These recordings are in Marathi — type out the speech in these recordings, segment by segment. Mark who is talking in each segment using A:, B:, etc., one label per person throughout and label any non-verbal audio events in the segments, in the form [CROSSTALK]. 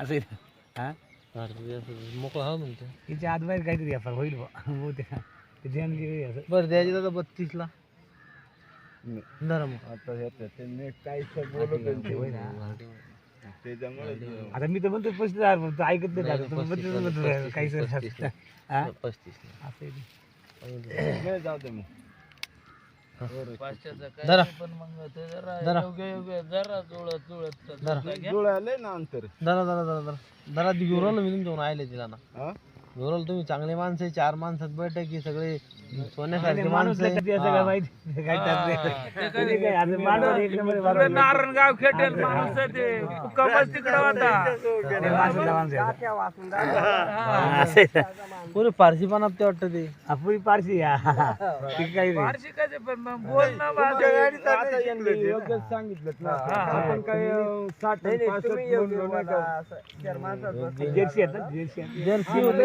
A: असं आहे ना. हा
B: मोकळा हा म्हणतो.
A: तिच्या आत बाहेर काहीतरी व्यापार होईल बा बहुतेक. ते ध्यान गेले असं.
B: बरं द्यायची दादा बत्तीसला. धरा मग.
C: आता काय
A: ते? होय ना.
C: त्याच्यामुळे
A: आता मी तर म्हणतो पस्तीस हजार म्हणतो ऐकत नाही आता तुम्ही
B: पस्तीस,
A: बत्तीस म्हणतो
B: पस्तीस,
A: काही सर हा ते.
C: जुळाले ना अंतर.
B: ती घेऊन आलो मी तुमच्याकडून आयले तिला ना.
C: हा?
B: घेऊन आलो तुम्ही चांगले माणसं आहे, चार माणसात बैठक सगळे सोन्यासारखे [LAUGHS]
A: माणूस
B: आहे.
A: का
B: हा.
A: माहिती काय एक नंबर आहे.
D: नारायणगाव खेटेल माणूस ते कमच तिकडे होता
A: आहे. हा, असं आहे ना.
B: पुरे पारशी पण ते वाटतं ते
A: आपली पारशी आहे. हा. ते काही नाही.
D: फारशी कसे पण मग बोल ना बा.
C: आपण काय साठ का?
A: जर्सी आहेत ना, जर्सी.
B: जर्सी होते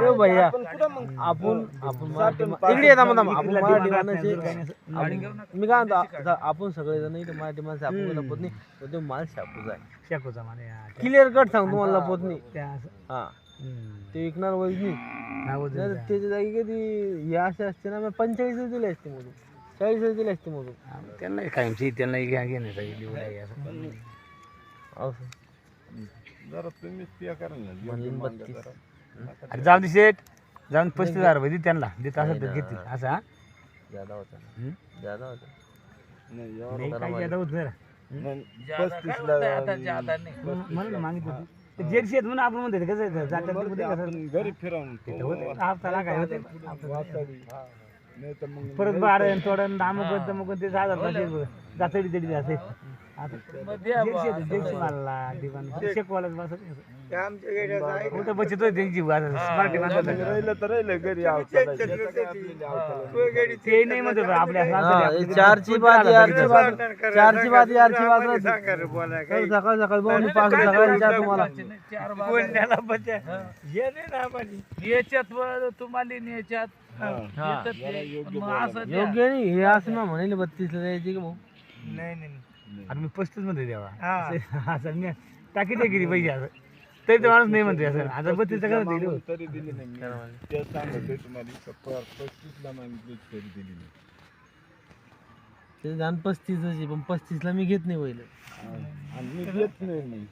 B: ओ भैया आपण आपण इकडे ये थांबा थांबा. आपण मराठी माणसं मी काय म्हणतो आपण सगळे जण इथे मराठी माणसं आपण लपत नाही तो माल शापूच आहे.
A: शेकोचा माने, हा.
B: क्लिअर कट सांग तुम्हाला लपत नाही. हा. ते विकणार वजनी त्याच्या जागी कधी हे असे असते ना मी पंचेचाळीस दिले असते मधून चाळीस दिले असते मधून
A: त्यांना कायमची त्यांना घ्या घेण्याचा
C: जरा तुम्ही ते करा ना
A: जाऊन दे शेठ. जाऊन पस्तीस हजार रुपये दे त्यांना. देत असं तर घेतील. असं हा?
B: ज्यादा होता
A: हम्म?
B: ज्यादा
C: नाही एवढं
A: नाही काय जरा
C: पस्तीसला.
A: म्हणून ना मागितलं होतं. ते जर्सी आहेत म्हणून आपण म्हणतो कसं आहे, जात्यात
C: बरं
A: मध्ये
C: ते
A: कसं
C: आपण घरी फिरवून
A: तिथं होते हप्ताला काय होते
C: वाचाडी. नाही तर मग
A: परत दामक तमक ते हजार पाचशे जातडी तडी असे आता जर्सी आहेत, जर्सी मारला दिवाण. शेकवालाच बस होतं बचत होती त्यांची मराठी माणसाला
C: राहिलं तर राहिलं घरी आवताला. येतं काय आपल्याला आवताला?
A: ते नाही म्हणतो बा, आपल्या असं असं
B: हा,
A: आपल्या
B: हे चारची बात यारची बात चारची बात यारची बात राहते. तर सकाळ सकाळ पाहुणे पाच सकाळी चहा तुम्हाला
D: चार बागा. याच्यात व तुम्हाला आणि याच्यात.
B: हा.
D: येतात ते. मग असं द्या.
B: योग्य नाही हे असं ना म्हणेल बत्तीस ला द्यायची का भाऊ?
A: आणि मी पस्तीस म्हणतो देवा. असं- असं मी टाकी दे किती पैसे असं तरी ते माणूस नाही म्हणते असं. आता बत्तीस कसं दिलं
C: तरी दिली नाही. मी. ते सांगतोय तुम्हाला का प- पस्तीसला मागितली तरी दिली नाही.
B: ते जाण पस्तीस पण पस्तीस ला मी घेत नाही पहिले.
C: आणि मी देत नाही मी.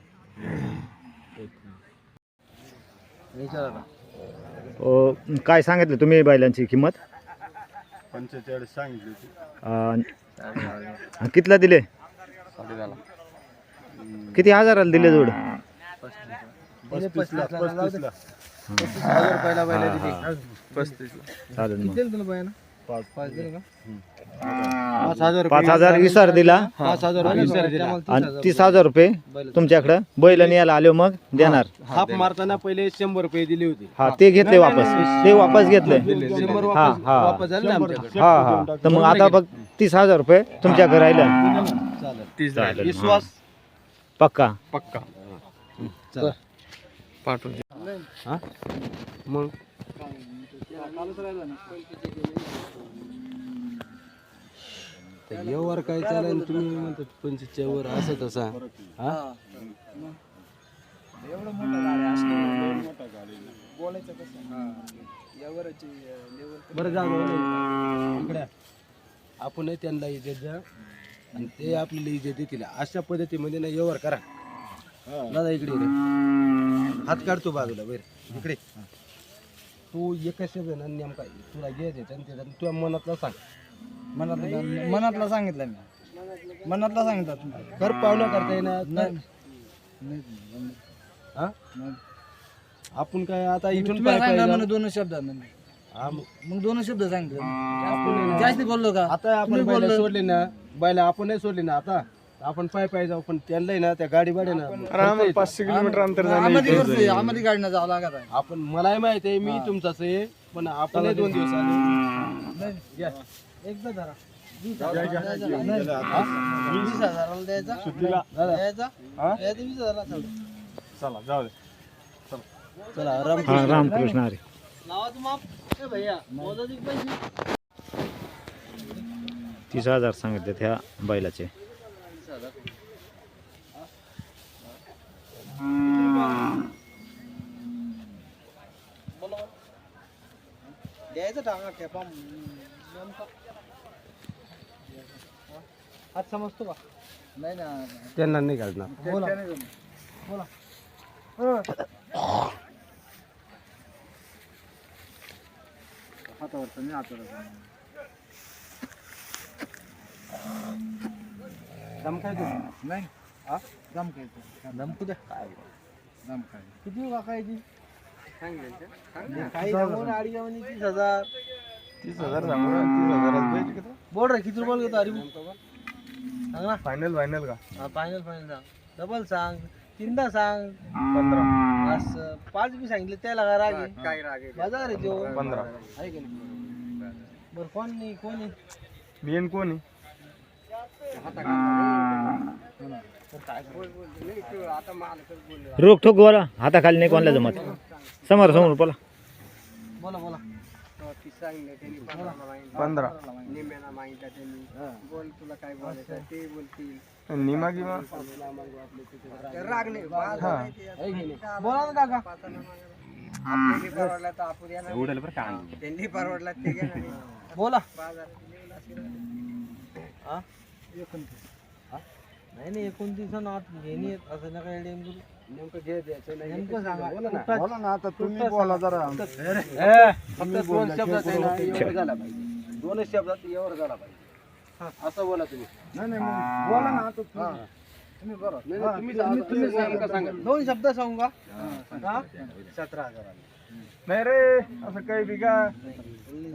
E: अ, काय सांगितलं तुम्ही बैलांची किंमत?
C: पंचेचाळीस सांगितली होती.
E: अ, कितीला दिले? किती हजाराला दिले जोड?
C: पस्तीसला पस्तीसला
E: चालेल मग.
B: दिलं तुला बायानं?
C: पाच.
B: पाच दिलं का?
E: पाच हजार विसार दिला.
B: पाच हजार रुपये. विचार दिला.
E: आणि तीस हजार रुपये तुमच्याकडं. बैल न्यायला आलो मग देणार.
F: हाफ मारताना पहिले शंभर रुपये दिले होते.
E: हा ते घेतले वापस. ते वापस घेतले.
F: शंभर
E: हा
F: वापस
E: हा
F: वापस झाले ना आमच्याकडे.
E: हा हा. तर मग आता फक्त तीस हजार रुपये तुमच्याकडे राहिलं.
F: चालेल.
E: चालेल.
F: विश्वास?
E: पक्का.
F: पक्का. पाठवून दे. मग? व्यवहार काय चालेल तुम्ही? म्हणतात पंचवीसच्या वर असं तसा. हा? बरं जा इकडे. आपण त्यांना इज्जत द्या आणि ते आपल्याला इज्जत देतील. अशा पद्धतीमध्ये ना व्यवहार करा. दादा इकडे रे. हात काढतो बाजूला बर. इकडे तू एका शब्द ना नेमका तुला घ्यायचे आणि त्याचा तुझ्या मनातला सांग.
G: मनातला मनातला सांगितलं मी. मनातला सांगितलं
F: कर पाहुणा करता येणार हा? आपण काय आता इथून जाऊ.
G: दोन शब्दात
F: हा, मग
G: दोन शब्द सांगितलं.
F: आपण
G: जास्त बोललो का?
F: आता आपण बैला सोडले ना बैला आपण नाही सोडले ना आता. आपण पाय पाय जाऊ पण त्यांना ना त्या गाडी भाडे ना.
C: पाचशे किलोमीटर अंतर
G: आम्हाला करतोय आम्हाला गाडीनं जावं लागत आहे.
F: आपण मलाही माहीत आहे मी तुमचाच आहे पण आपण दोन दिवस आले. या.
G: एकदा धरा. वीस हजाराला द्यायचा. द्यायचा. द्यायचा वीस हजाराला चालतं.
C: चला जाऊ दे.
F: चला. आराम
E: हा रामकृष्ण
G: माप? ए भैया पैसे?
E: तीस हजार सांगितले त्या बैलाचे.
B: द्यायचं टाका खेपा आज समजतो का?
G: नाही ना.
F: त्यांना नाही घालणार.
B: बोला.
G: बोला. हातावरचं
F: नाही हातावर
G: नाही. हा?
B: धमकू द्या
G: दम खायचं
B: किती हो काही अडीच तीस हजार.
C: तीस हजार. सांगू ना, तीस हजारात पाहिजे का
B: बोल रे किती रुपये घेतो अरे सांग ना.
C: फायनल फायनल का?
B: फायनल फायनल सांग. डबल सांग. तीनदा सांग.
C: पंधरा.
B: असं. पाच बी सांगितले त्याला काय राग आहे?
G: काय राग आहे?
B: बाजार आहे तो.
C: पंधरा.
B: आहे की नाही? बरं कोण नाही कोण आहे?
C: बियन कोण आहे?
E: रोख ठोक बोला. हाताखाली नाही कोणाला जमत. समोर समोर बोला.
B: बोला बोला.
C: पंधरा.
G: बोल तुला काय बोलायचं ते बोलतील.
C: निमा गिमा
G: राग नाही
B: बोला ना काका.
G: परवडला तर आपण त्यांनी परवडला ते
B: बोला.
G: बाजार
B: नाही नाही एकोणतीस आत घेणे असं नका एडीएम करू
F: नेमकं घे द्यायचं नाही
B: नेमकं सांगा
C: बोला ना आता तुम्ही बोला जरा
F: फक्त दोन शब्दात आहे ना एवढं झाला पाहिजे दोनच शब्दात एवढं झाला पाहिजे असं बोला तुम्ही
C: नाही नाही मग बोला ना आता तुम्ही.
B: दोन शब्द सांगू का
F: सतरा हजार
C: नाही रे असं काही बी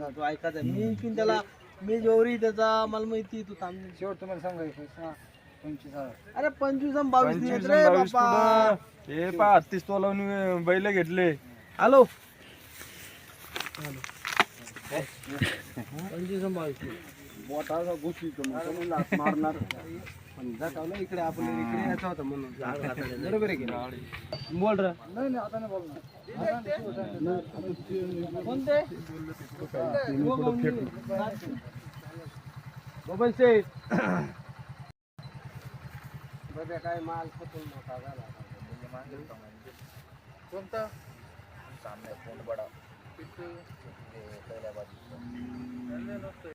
B: तू ऐकायचं मी त्याला मी जोरी त्याचा मला माहिती तू थांब.
G: शेवट तुम्हाला सांगायचं सहा पंचवीस हजार.
B: अरे पंचवीस आणि बावीस नाही
C: पंचवीस
B: येत रे
C: आणि बावीस
B: बाप्पा
C: कुठं? हे पा तीस तोलावून बैल घेतले.
B: हॅलो पंचवीस आणि बावीस.
F: मोठा असा घुशी तो मग मारणार. पण जातावलं इकडे आपण इकडे यायचं होतं म्हणून. बरोबर आहे की नाही?
B: बोल रे.
G: नाही नाही आता नाही बोलणार.
B: कोणते?
C: Mobile set.
F: बघा काय माल खपून मोठा झाला.
G: कोणता?
C: ले ले बघून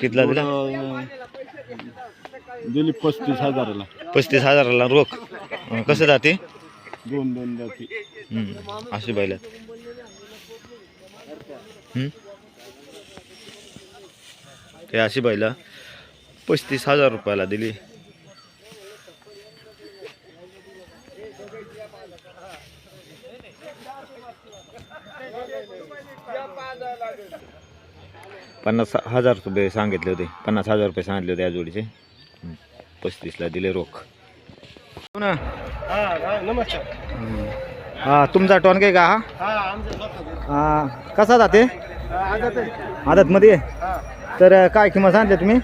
E: कितला दिला?
C: दिली पस्तीस हजाराला.
E: पस्तीस हजाराला रोख. अं, कसं जाते?
C: दोन दोन जाती.
E: हम्म, अशी बैल आहेत. हम्म. ते अशी बैल पस्तीस हजार रुपयाला दिली. पन्नास हजार रुपये सांगितले होते. पन्नास हजार रुपये सांगितले होते या जोडीचे. पस्तीसला दिले रोख. हो ना? हा तुमचा टॉन काय का हा?
C: हा
E: हा, कसा जाते? आदतमध्ये तर काय किंमत सांगते तुम्ही?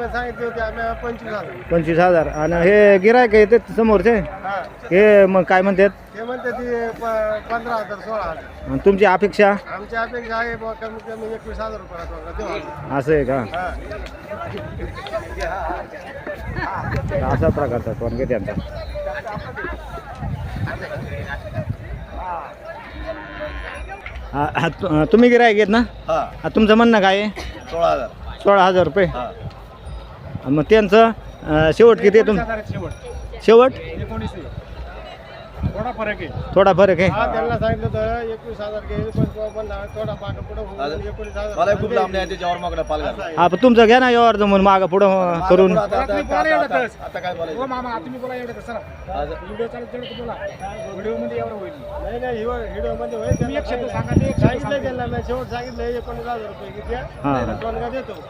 C: त्यांची किंमत सांगितली होती आम्ही पंचवीस हजार.
E: पंचवीस हजार. आणि हे गिरायक येते समोरचे?
C: हा.
E: हे मग काय म्हणतात?
C: ते म्हणते ती प- पंधरा हजार सोळा हजार.
E: आणि तुमची अपेक्षा?
C: आमची अपेक्षा आहे बुवा कमीत कमी एकवीस हजार देऊ आम्ही.
E: असं आहे का?
C: हा.
E: अशा प्रकारचा टॉन घे त्यांचा. हा, हा, तु- तुम्ही गिरायक आहेत ना? हा, तुमचं म्हणणं काय आहे?
F: सोळा हजार.
E: सोळा हजार रुपये. मग त्यांचं अं, शेवट किती आहे तुम
C: शेवट.
E: शेवट?
C: एकोणीस थोडा फरक आहे.
E: थोडा फरक आहे.
C: हा त्यांना सांगितलं होतं एकवीस हजार घे पण तो म्हणला थोडा पाठ पुढे होऊन एकोणीस हजार
F: मला खूप लांब नाही त्याच्यावर मागणं पाल घाल
E: हा पण तुमचं घ्या ना व्यवहार जमून मागं पुढं करून.
F: आता काय बोलायचं?
C: मामा तुम्ही बोला एवढं कसं व्हिडिओ चालत तेवढं बोला. व्हिडिओमध्ये एवढं होईल. नाही नाही व्हिडिओमध्ये होईल एक शब्द सांगा सांगितलं त्यांना मी शेवट सांगितलं एकोणीस हजार रुपये किती
E: हा.
C: दोन का देतो.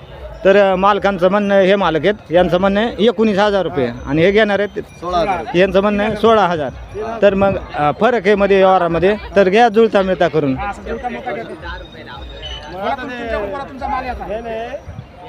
E: तर मालकांचं म्हणणं हे मालक आहेत. यांचं म्हणणं एकोणीस हजार रुपये. आणि हे घेणार आहेत यांचं म्हणणं आहे सोळा हजार. तर मग फरक आहे मध्ये व्यवहारामध्ये. तर घ्या जुळता मिळता करून.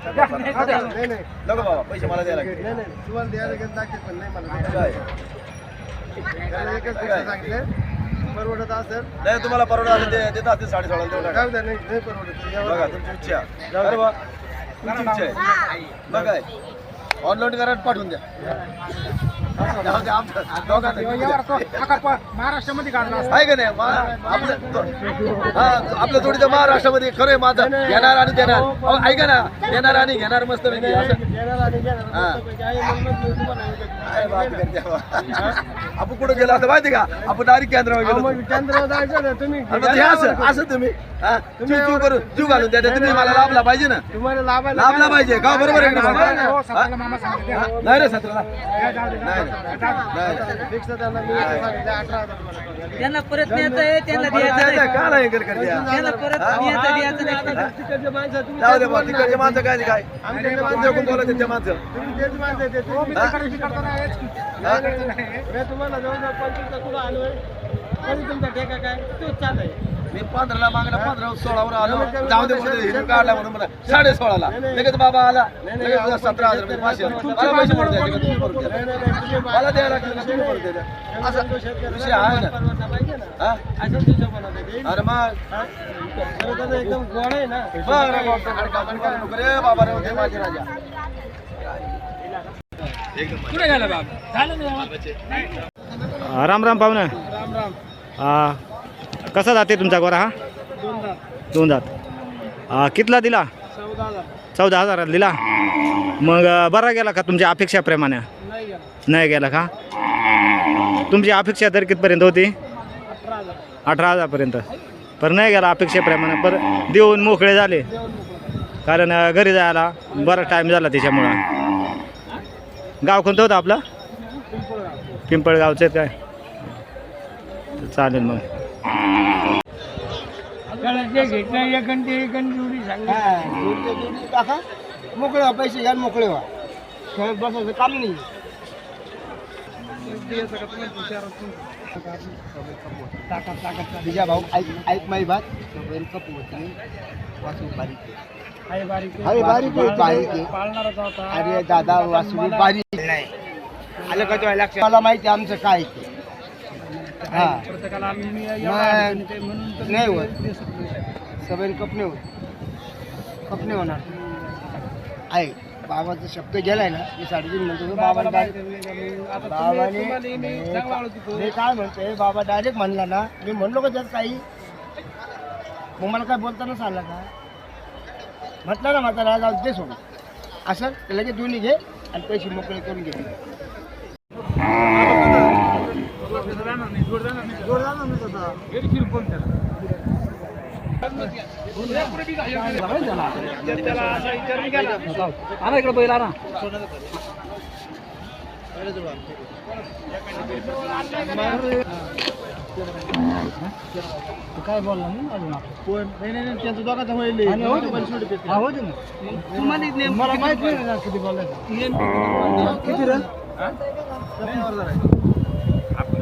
H: नको बाबा पैसे मला द्यायला लागले
I: नाही नाही तुम्हाला द्यायला गेलं दाखल पण नाही मला
H: काय?
I: त्याला एकच फिक्स सांगितलं परवडत असेल.
H: नाही तुम्हाला परवडा आलं ते देत असतील साडे सोळा देऊ नका
I: जाऊ द्या नाही नाही परवडत. यावर
H: बघा तुमची इच्छा. अरे बा तुमची इच्छा आहे. बघा ऑनलाईन करा आणि पाठवून द्या. आपलं थोडी तर महाराष्ट्रामध्ये खरं आहे माझं घेणार आणि देणार ऐका ना देणार आणि घेणार मस्त आपण कुठं गेलो आता माहिती का आपण डायरेक्ट केंद्रावर गेलो
I: केंद्रावर जायचं तुम्ही
H: असं असं तुम्ही जीव करून जीव घालून द्या तुम्ही मला लाभला पाहिजे ना
I: तुम्हाला
H: लाभला पाहिजे का बरोबर आहे
I: नाही
H: रे सत्राला
I: त्यांना
J: परत न्यायचं आहे त्यांना द्यायचं नाही. त्यांना परत
I: तिकडचे माणसं
H: काय काय? माणसं बोला त्यांच्या माणसं.
I: तुम्हाला जवळजवळ पंचवीसचा तुला आलोय. तरी तुमचा ठेका काय? तोच चालू आहे.
H: मी पंधराला मागला पंधरा सोळावर आलो. जाऊ दे म्हणून काढला म्हणून मला. साडे सोळाला लगेच बाबा आला. लगेच सतरा हजार रुपये पाचशे मला पैसे भरून द्यायचे तुम्ही भरून द्या.
I: बा-
H: मला द्यायला लागतील का तुम्ही भरून द्या.
I: असं शेतकऱ्याला
H: विषय आहे ना. हा? अरे मग.
I: हा? एकदम गोड आहे ना.
H: बरं, रे बाबा रे जय माझे राजा.
E: राम राम पाहुणं.
I: राम राम.
E: आ, कसा जाते तुमचा गोरा हा?
I: दोन
E: जात. आ, कितला दिला?
I: चौदा हजार.
E: चौदा हजाराला दिला. मग बरा गेला का तुमच्या अपेक्षाप्रमाणे
I: नाही गेला.
E: नाही गेला का? तुमची अपेक्षा तर कितपर्यंत होती?
I: अठरा हजार.
E: अठरा हजारपर्यंत. पर नाही गेला अपेक्षेप्रमाणे पर देऊन मोकळे झाले. कारण घरी जायला बराच टाईम झाला त्याच्यामुळं. गाव कोणतं होतं आपलं?
I: पिंपळगाव.
E: पिंपळगावचं काय? चालेल मग.
I: जोडीच्या जोडी टाका मोकळे व्हा पैसे घ्या आणि मोकळे व्हा. खेळत बसायचं काम नाही. तुझ्या भाऊ ऐक ऐक माई वासू बारीक आहे. अरे बारीक आहे बारीक आहे. अरे दादा वासू बारीक नाही. आलं का तुला लक्षात? मला माहिती आहे आमचं काय ते. हा. नाही होत. सगळे कप नाही होत. कप नाही होणार. आहे. बाबाचा शब्द गेलाय ना मी साडेतीन म्हणतो बाबा बाबाने मी काय म्हणतोय बाबा डायरेक्ट म्हणला ना मी म्हणलो का त्यात काही? मग मला काय बोलताना सांगला का? म्हटलं ना माझा राजा दे सोडून. असं लगेच दोन्ही घे आणि पैसे मोकळे करून घे.
J: आणा इकडे बैल आणा
I: काय बोलला मी अजून कोण नाही नाही त्यांचं दोघांचं होईल. मला माहीत नाही किती बोलायचं किती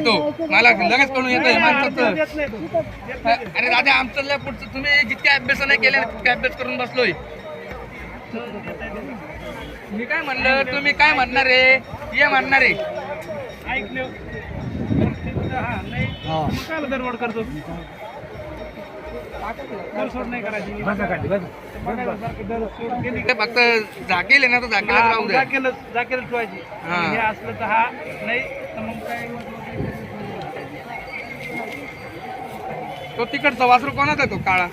K: तो मला लगेच कळून येतोय माणसाचं अरे दादा आमचं लय पुढचं तुम्ही जितके अभ्यास नाही केले तितके अभ्यास करून बसलोय. मी काय म्हणलं तुम्ही काय म्हणणार आहे? ये म्हणणार आहे.
L: सोड नाही. करायची
K: फक्त झाकेल आहे ना तर झाकेलच राहू द्या
L: जाकेल जाकेल ठेवायची
K: हा.
L: असलं तर हा नाही तर मग काय
K: तो तिकडचा वासरू कोणाचा तो काळा?